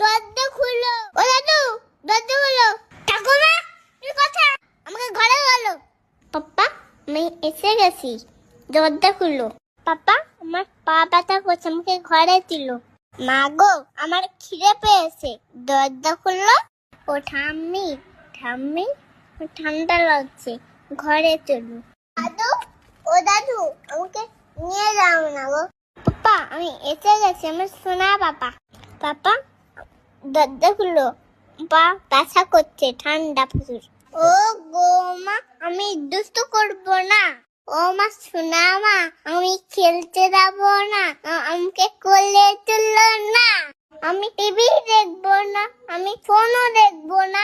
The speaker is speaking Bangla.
দরজা খুলো। ও দাদু, দরজা খুলো। ঠাকুমা তুই কথা আমাকে ঘরে বলো। পাপ্পা, আমি এসে গেছি। দরজা খুলো। পাপা আমার পা ব্যথা করছে, আমাকে ঘরে দিল মা গো, আমার খিদে পেয়েছে। দরজা খুললো ও ঠাম্মি ঠাম্মি ঠান্ডা লাগছে। ঘরে চলো। দাদু, ও দাদু, আমাকে নিয়ে যাও না গো। পাপা আমি এসে গেছি, আমার সোনা পাপা। পাপা দরজা বা ব্যথা করছে ঠান্ডা প্রচুর। ও গো মা, আমি দুষ্ট করব না। ও মা, শোনা মা, আমি খেলতে যাব না। আমাকে কোলে তুললো না। আমি টিভি দেখব না, আমি ফোনও দেখব না।